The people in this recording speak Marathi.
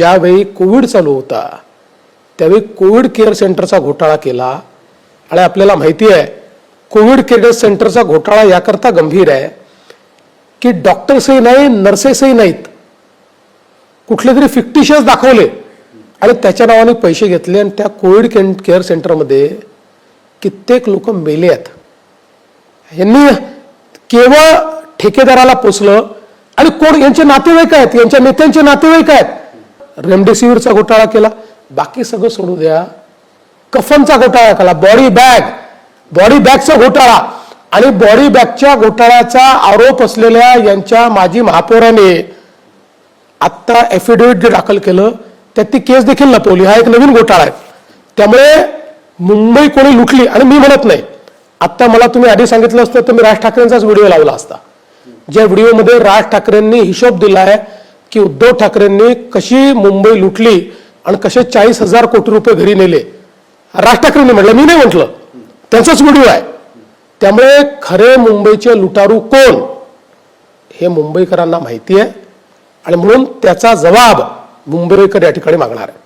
ज्यावेळी कोविड चालू होता त्यावेळी कोविड केअर सेंटरचा घोटाळा केला. आणि आपल्याला माहिती आहे कोविड केअर सेंटरचा घोटाळा याकरता गंभीर आहे की डॉक्टर्सही नाही नर्सेसही नाहीत. कुठले तरी फिक्टिशियस दाखवले. आणि त्याच्या नावाने पैसे घेतले आणि त्या कोविड केअर सेंटरमध्ये कित्येक लोक मेले आहेत. यांनी केवळ ठेकेदाराला पोचलं. आणि कोण यांचे नातेवाईक आहेत यांच्या नेत्यांचे नातेवाईक आहेत. रेमडेसिवीरचा घोटाळा केला. बाकी सगळं सोडू द्या. कफनचा घोटाळा केला. Body bag. बॉडी बॅगचा घोटाळा. आणि बॉडी बॅगच्या घोटाळ्याचा आरोप असलेल्या यांच्या माजी महापौराने आत्ता एफिडेव्हिट जे दाखल केलं त्यात ती केस देखील लपवली. हा एक नवीन घोटाळा आहे. त्यामुळे मुंबई कोणी लुटली आणि मी म्हणत नाही. आत्ता मला तुम्ही आधी सांगितलं असतं तर मी राज ठाकरेंचाच व्हिडिओ लावला असता. ज्या व्हिडिओमध्ये राज ठाकरेंनी हिशोब दिला आहे की उद्धव ठाकरेंनी कशी मुंबई लुटली आणि कसे चाळीस हजार कोटी रुपये घरी नेले? राज ठाकरेंनी म्हटलं मी नाही म्हटलं. त्यांचाच व्हिडिओ आहे. त्यामुळे खरे मुंबईचे लुटारू कोण? हे मुंबईकरांना माहिती आहे. आणि म्हणून त्याचा जबाब मुंबईकर या ठिकाणी मागणार आहे.